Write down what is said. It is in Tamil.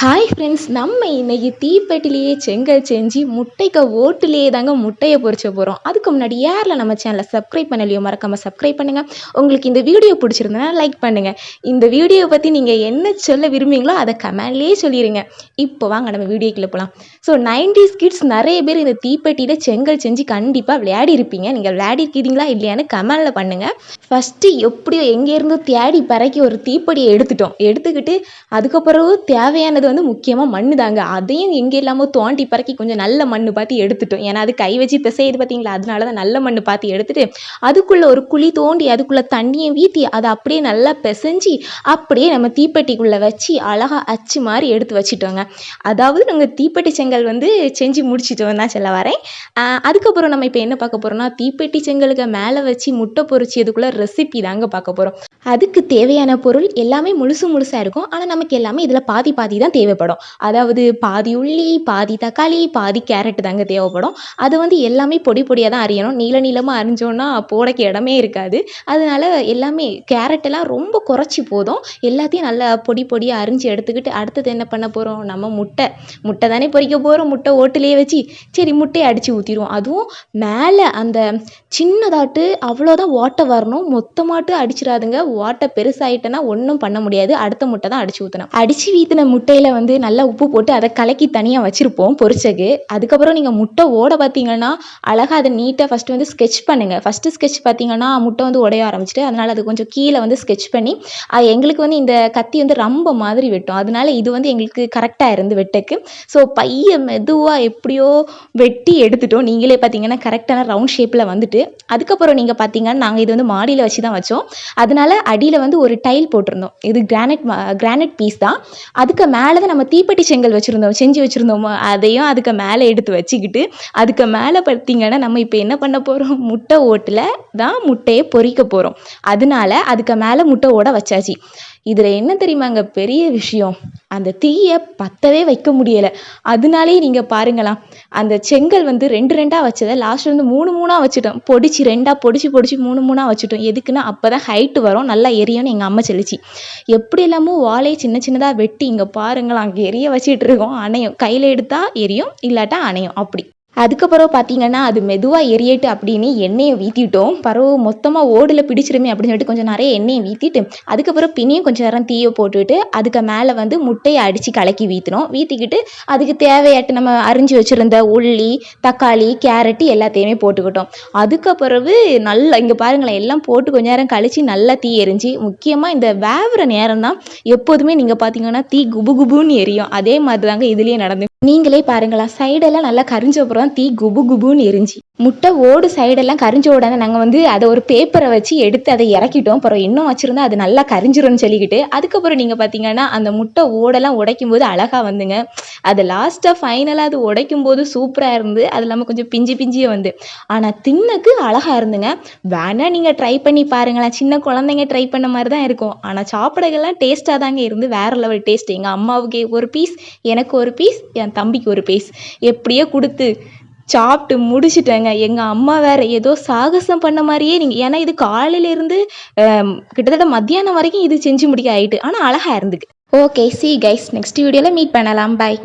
ஹாய் ஃப்ரெண்ட்ஸ் நம்ம இன்றைக்கி தீப்பெட்டிலேயே செங்கல் செஞ்சு முட்டைக்கு ஓட்டுலேயே தாங்க முட்டையை பொறிச்ச போகிறோம் அதுக்கு முன்னாடி யாரில் நம்ம சேனலை சப்ஸ்கிரைப் பண்ணலையோ மறக்காமல் சப்ஸ்கிரைப் பண்ணுங்கள் உங்களுக்கு இந்த வீடியோ பிடிச்சிருந்தனா லைக் பண்ணுங்கள் இந்த வீடியோவை பற்றி நீங்கள் என்ன சொல்ல விரும்புவீங்களோ அதை கமெண்ட்லேயே சொல்லிடுங்க இப்போ வாங்க நம்ம வீடியோக்குள்ளே போகலாம் ஸோ நைன்டிஸ் கிட்ஸ் நிறைய பேர் இந்த தீப்பெட்டியில் செங்கல் செஞ்சு கண்டிப்பாக விளையாடி இருப்பீங்க. நீங்கள் விளையாடி இருக்கிறீங்களா இல்லையான்னு கமெண்டில் பண்ணுங்கள் ஃபஸ்ட்டு எப்படியோ எங்கேருந்தோ தேடி பறக்கி ஒரு தீப்பெட்டியை எடுத்துட்டோம். எடுத்துக்கிட்டு அதுக்கப்புறம் தேவையானது வந்து முக்கியமாக மண்ணு தாங்க. அதையும் எங்கே இல்லாமல் தோண்டி பறக்கி கொஞ்சம் நல்ல மண் பார்த்து எடுத்துட்டோம். ஏன்னா அது கை வச்சு பிசையுது பார்த்தீங்களா அதனால தான் நல்ல மண் பார்த்து எடுத்துட்டு அதுக்குள்ளே ஒரு குழி தோண்டி அதுக்குள்ளே தண்ணியை வீத்தி அதை அப்படியே நல்லா பிசைஞ்சு அப்படியே நம்ம தீப்பெட்டிக்குள்ளே வச்சு அழகாக அச்சு மாதிரி எடுத்து வச்சுட்டோங்க. அதாவது நாங்கள் தீப்பெட்டி செங்கல் வந்து செஞ்சு முடிச்சிட்டோம் தான் சொல்ல வரேன். அதுக்கப்புறம் நம்ம இப்போ என்ன பார்க்க போகிறோம்னா தீப்பெட்டி செங்கலுக்கு மேலே வச்சு முட்டை பொரிச்சதுக்குள்ளே ரெசிபி தாங்க பார்க்க போகிறோம் அதுக்கு தேவையான பொருள் எல்லாமே முழுசு முழுசாக இருக்கும். ஆனால் நமக்கு எல்லாமே இதில் பாதி பாதி தான் தேவைப்படும். அதாவது பாதி உள்ளி பாதி தக்காளி பாதி கேரட் தாங்க தேவைப்படும். அது வந்து எல்லாமே பொடி பொடியாக தான் அரியணும். நீள நீளமாக அரிஞ்சோன்னா போடக்கு இடமே இருக்காது. அதனால எல்லாமே கேரட்டெல்லாம் ரொம்ப குறைச்சி போதும். எல்லாத்தையும் நல்லா பொடி பொடியாக அரிஞ்சு எடுத்துக்கிட்டு அடுத்தது என்ன பண்ண போகிறோம் நம்ம முட்டை. முட்டை தானே பொறிக்க போகிறோம் முட்டை ஓட்டுலேயே வச்சு சரி முட்டையை அடித்து ஊற்றிடுவோம் அதுவும் மேலே அந்த சின்னதாட்டு அவ்வளோதான் ஓட்டை வரணும். மொத்தமாட்டு அடிச்சிடாதுங்க. ஓட்டை பெருசாயிட்டேன்னா ஒன்றும் பண்ண முடியாது. அடுத்த முட்டை தான் அடிச்சு ஊற்றணும் அடிச்சு வீத்தின முட்டையில் வந்து நல்லா உப்பு போட்டு அதை கலக்கி தனியாக வச்சுருப்போம் பொரிச்சக்கு அதுக்கப்புறம் நீங்கள் முட்டை ஓட பார்த்தீங்கன்னா அழகாக அதை நீட்டாக ஃபஸ்ட்டு வந்து ஸ்கெட்ச் பண்ணுங்கள் ஃபஸ்ட்டு ஸ்கெட்ச் பார்த்தீங்கன்னா முட்டை வந்து உடைய ஆரம்பிச்சிட்டு அதனால் அது கொஞ்சம் கீழே வந்து ஸ்கெட்ச் பண்ணி அது எங்களுக்கு வந்து இந்த கத்தி வந்து ரொம்ப மாதிரி வெட்டும். அதனால இது வந்து எங்களுக்கு கரெக்டாக இருந்து வெட்டக்கு. ஸோ பைய மெதுவாக எப்படியோ வெட்டி எடுத்துட்டோம். நீங்களே பார்த்தீங்கன்னா கரெக்டான ரவுண்ட் ஷேப்பில் வந்துட்டு அதுக்கப்புறம் நீங்கள் பார்த்தீங்கன்னா நாங்கள் இது வந்து மாடியில் வச்சு தான் வச்சோம். அதனால அடியில் வந்து ஒரு டைல் போட்டிருந்தோம். இது கிரானைட் கிரானைட் பீஸ் தான். அதுக்கு மேலே அதாவது நம்ம தீப்பெட்டி செங்கல் வச்சுருந்தோம் செஞ்சு வச்சுருந்தோமோ அதையும் அதுக்கு மேலே எடுத்து வச்சுக்கிட்டு அதுக்கு மேலே பார்த்தீங்கன்னா நம்ம இப்போ என்ன பண்ண போகிறோம் முட்டை ஓட்டில் தான் முட்டையை பொரிக்க போகிறோம் அதனால அதுக்கு மேலே முட்டை ஓட வச்சாச்சு. இதில் என்ன தெரியுமாங்க? பெரிய விஷயம். அந்த தீயை பற்றவே வைக்க முடியலை. அதனாலேயே நீங்கள் பாருங்களாம் அந்த செங்கல் வந்து ரெண்டு ரெண்டாக வச்சதை லாஸ்ட் வந்து மூணு மூணாக வச்சுட்டோம். பொடிச்சு ரெண்டாக பொடிச்சு பொடிச்சு மூணு மூணாக வச்சுட்டோம். எதுக்குன்னா அப்போ தான் ஹைட்டு வரும். நல்லா எரியும்னு எங்கள் அம்மா சொல்லிச்சு. எப்படி எல்லாமோ வாழையை சின்ன சின்னதாக வெட்டி இங்கே பாருங்களேன். அங்கே எரிய வச்சிட்டு இருக்கோம். அணையும். கையில் எடுத்தால் எரியும் இல்லாட்டா அணையும். அப்படி. அதுக்கப்புறம் பார்த்தீங்கன்னா அது மெதுவாக எரியட்டு அப்படின்னு எண்ணெயை வீற்றிட்டோம் பரவு மொத்தமாக ஓடில் பிடிச்சிருமே அப்படின்னு சொல்லிட்டு கொஞ்சம் நிறைய எண்ணெயை வீற்றிட்டு அதுக்கப்புறம் பின்னியும் கொஞ்சம் நேரம் தீயை போட்டுவிட்டு அதுக்கு மேலே வந்து முட்டையை அடித்து கலக்கி வீற்றினோம் வீற்றிக்கிட்டு அதுக்கு தேவையாட்டு நம்ம அரிஞ்சு வச்சுருந்த உள்ளி தக்காளி கேரட்டு எல்லாத்தையுமே போட்டுக்கிட்டோம். அதுக்கப்புறவு நல்லா இங்கே பாருங்களேன் எல்லாம் போட்டு கொஞ்ச நேரம் கழித்து நல்லா தீ எரிஞ்சு முக்கியமாக இந்த வேவுற நேரம் தான் எப்போதுமே நீங்கள் பார்த்தீங்கன்னா தீ குபு குபுன்னு எரியும். அதே மாதிரி தாங்க இதுலேயே நடந்து நீங்களே பாருங்களா சைடெல்லாம் நல்லா கரிஞ்ச அப்புறம் தீ குபு குபுன்னு எரிஞ்சு. முட்டை ஓடு சைடெல்லாம் கரிஞ்ச உடனே நாங்கள் வந்து அதை ஒரு பேப்பரை வச்சு எடுத்து அதை இறக்கிட்டோம். அப்புறம் இன்னும் வச்சுருந்தா அது நல்லா கரிஞ்சிரும்னு சொல்லிக்கிட்டு அதுக்கப்புறம் நீங்கள் பார்த்தீங்கன்னா அந்த முட்டை ஓடெல்லாம் உடைக்கும் போது அழகாக வந்துங்க. அது லாஸ்ட்டாக ஃபைனலாக அது உடைக்கும் போது சூப்பராக இருந்து அது இல்லாமல் கொஞ்சம் பிஞ்சு பிஞ்சியே வந்து. ஆனால் தின்னக்கு அழகாக இருந்துங்க. வேணால் நீங்கள் ட்ரை பண்ணி பாருங்களேன். சின்ன குழந்தைங்க ட்ரை பண்ண மாதிரி தான் இருக்கும் ஆனால் சாப்பிடகள்லாம் டேஸ்ட்டாக தாங்க இருந்து வேறு லெவல் டேஸ்ட் எங்கள் அம்மாவுக்கு ஒரு பீஸ் எனக்கு ஒரு பீஸ் என் தம்பிக்கு ஒரு பீஸ் எப்படியோ கொடுத்து சாப்பிட்டு முடிச்சிட்டேங்க. எங்கள் அம்மா வேற ஏதோ சாகசம் பண்ண மாதிரியே நீங்கள் ஏன்னா இது காலையிலேருந்து கிட்டத்தட்ட மத்தியானம் வரைக்கும் இது செஞ்சு முடிக்க ஆயிட்டு. ஆனால் அழகாக இருந்துக்கு ஓகே சி கைஸ் நெக்ஸ்ட் வீடியோவில் மீட் பண்ணலாம். பாய்